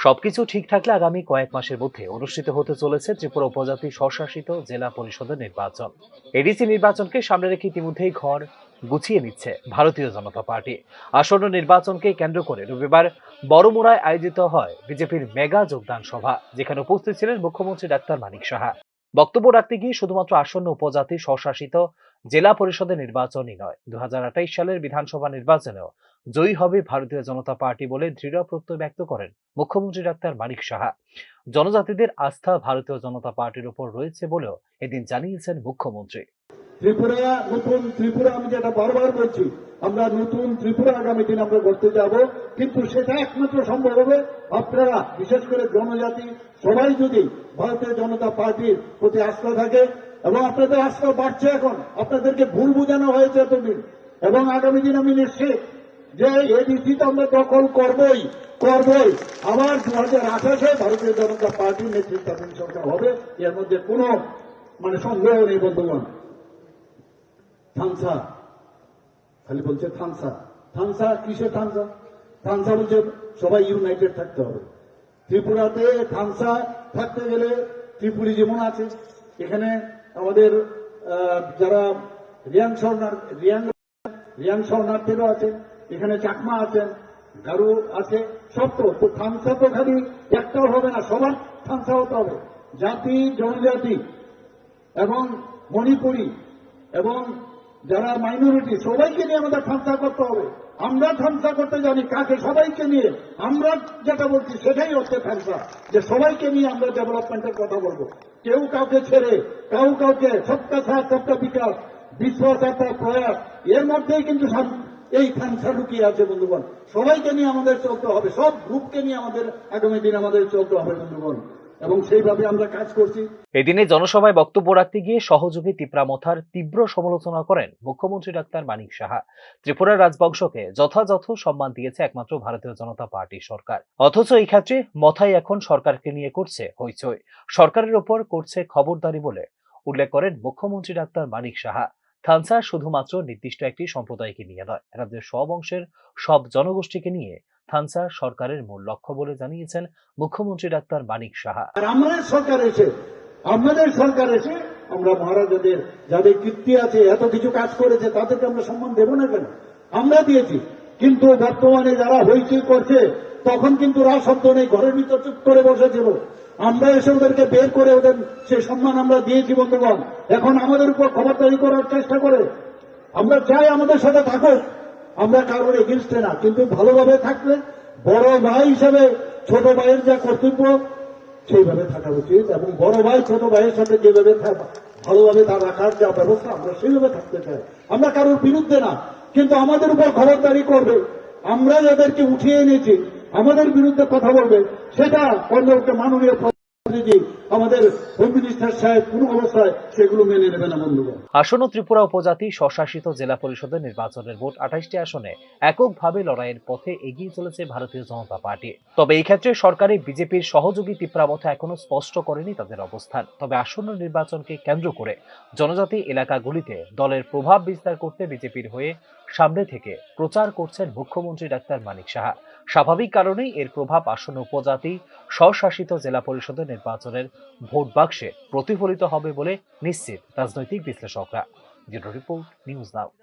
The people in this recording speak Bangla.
সবকিছু ঠিক থাকলে আগামী কয়েক মাসের মধ্যে অনুষ্ঠিত হতে চলেছে ত্রিপুরা উপজাতি স্বশাসিত জেলা পরিষদের নির্বাচন। এডিসি নির্বাচনকে সামনে রেখে ইতিমধ্যেই ঘর গুছিয়ে নিচ্ছে ভারতীয় জনতা পার্টি। আসন্ন নির্বাচনকে কেন্দ্র করে রবিবার বড়মুড়ায় আয়োজিত হয় বিজেপির মেগা যোগদান সভা, যেখানে উপস্থিত ছিলেন মুখ্যমন্ত্রী ডাক্তার মানিক সাহা। বক্তব্য রাখতে গিয়ে শুধুমাত্র আসন্ন উপজাতি স্বশাসিত জেলা পরিষদের নির্বাচনই নয় দু সালের বিধানসভা নির্বাচনেও জয়ী হবে ভারতীয় জনতা পার্টি বলে দৃঢ় প্রত্যয় ব্যক্ত করেন মুখ্যমন্ত্রী ডাক্তার মানিক সাহা। জনজাতিদের আস্থা ভারতীয় জনতা পার্টির উপর রয়েছে বলেও এদিন জানিয়েছেন মুখ্যমন্ত্রী। ত্রিপুরা, নতুন ত্রিপুরা, আমি যেটা বারবার বলছি, আমরা নতুন ত্রিপুরা আগামী দিন আমরা করতে যাব, কিন্তু সেটা একমাত্র সম্ভব হবে আপনারা, বিশেষ করে জনজাতি, সবাই যদি ভারতীয় জনতা পার্টির প্রতি আস্থা থাকে, এবং আপনাদের আস্থা বাড়ছে এখন, আপনাদেরকে ভুল বোঝানো হয়েছে এতদিন, এবং আগামী দিন আমি নিশ্চিত যে এডিসি তো আমরা দখল করবই করবই। আবার দু হাজার আঠাশে ভারতীয় জনতা পার্টির নেতৃত্বাধীন সরকার হবে, এর মধ্যে কোনো মানে সন্দেহ নেই, বন্ধুগণ। থানসা খালি বলছে থানসা থানসা কিসে থানসা থানসা বলছে সবাই ইউনাইটেড থাকতে হবে। ত্রিপুরাতে থানসা থাকতে গেলে ত্রিপুরি যেমন আছে। এখানে আমাদের যারা রিয়াং শর্নার রিয়াং রিয়াং শরণার্থীরও আছে। এখানে চাকমা আছেন গারু আছে, সব তো থামসা তো খালি একটাও হবে না, সবার থামসা হতে হবে। জাতি, জনজাতি এবং মণিপুরি এবং যারা মাইনরিটি সবাইকে নিয়ে আমাদের থামসা করতে হবে। আমরা থামসা করতে জানি কাকে, সবাইকে নিয়ে। আমরা যেটা বলছি, সেটাই হচ্ছে থামসা যে সবাইকে নিয়ে আমরা ডেভেলপমেন্টের কথা বলব। কেউ কাউকে ছেড়ে, কেউ কাউকে সবকা সাথ সবকা বিকাশ বিশ্বাস একটা প্রয়াস, এর মধ্যেই কিন্তু এই থামসা লুকিয়ে আছে, বন্ধুগণ। সবাইকে নিয়ে আমাদের চলতে হবে, সব গ্রুপকে নিয়ে আমাদের আগামী দিন আমাদের চলতে হবে, বন্ধুগণ। এবং সেইভাবে আমরা কাজ করছি। এদিনে জনসভায় বক্তব্য রাখতে গিয়ে সহযোগী তিপ্রামথার তীব্র সমালোচনা করেন মুখ্যমন্ত্রী ডাক্তার মানিক সাহা। ত্রিপুরার রাজবংশকে যথাযথ সম্মান দিয়েছে একমাত্র ভারতীয় জনতা পার্টি সরকার। অথচ এই ক্ষেত্রে মথাই এখন সরকারকে নিয়ে করছে হইচই। সরকারের ওপর করছে খবরদারি বলে উল্লেখ করেন মুখ্যমন্ত্রী ডাক্তার মানিক সাহা। থানসা শুধুমাত্র নির্দিষ্ট একটি সম্প্রদায়কে নিয়ে নয়, রাজ্যের সব অংশের সব জনগোষ্ঠীকে নিয়ে থানসা সরকারের মূল লক্ষ্য বলে জানিয়েছেন মুখ্যমন্ত্রী ডাক্তার মানিক সাহা। আর আমাদের সরকার এসে, আমাদের সরকার এসে আমরা মহারাজাদের যাদের কীর্তি আছে, এত কিছু কাজ করেছে, তাদেরকে আমরা সম্মান দেব না কেন? আমরা দিয়েছি, কিন্তু বর্তমানে যারা হইচই করছে তখন কিন্তু রাজ শব্দ নেই, ঘরের ভিতর চুপ করে বসেছিল আমরা এসে ওদেরকে বের করে ওদের সেই সম্মান আমরা দিয়েছি, বন্ধুগণ। এখন আমাদের উপর খবরদারি করার চেষ্টা করে। আমরা চাই আমাদের সাথে থাকুক। আমরা কারোর এগেনস্টে না, কিন্তু ভালোভাবে থাকলে বড় ভাই হিসাবে ছোট ভাইয়ের যা কর্তব্য, সেইভাবে থাকা উচিত এবং বড় ভাই ছোট ভাইয়ের সাথে যেভাবে ভালোভাবে তার রাখার যা ব্যবস্থা, আমরা সেইভাবে থাকতে চাই। আমরা কারোর বিরুদ্ধে না, কিন্তু আমাদের উপর খবরদারি করবে। আমরা যাদেরকে উঠিয়ে এনেছি। আমাদের বিরুদ্ধে কথা বলবে, সেটা অন্য একটা মাননীয় আমাদের হোম মিনিস্টার সাহেব কোন অবস্থায় সেগুলো মেনে নেবে না, বন্ধুগণ। আসন্ন ত্রিপুরা উপজাতি স্বশাসিত জেলা পরিষদের নির্বাচনের ভোট আঠাশটি আসনে এককভাবে লড়াইয়ের পথে এগিয়ে চলেছে ভারতীয় জনতা পার্টি। তবে এই ক্ষেত্রে সরকারি বিজেপির সহযোগী তিপ্রামথা এখনও স্পষ্ট করেনি তাদের অবস্থান। তবে আসন্ন নির্বাচনকে কেন্দ্র করে জনজাতি এলাকাগুলিতে দলের প্রভাব বিস্তার করতে বিজেপির হয়ে সামনে থেকে প্রচার করছেন মুখ্যমন্ত্রী ডাক্তার মানিক সাহা। স্বাভাবিক কারণেই এর প্রভাব আসন্ন উপজাতি স্বশাসিত জেলা পরিষদের নির্বাচনের ভোট বাক্সে প্রতিফলিত হবে বলে নিশ্চিত রাজনৈতিক বিশ্লেষকরা। Report news now.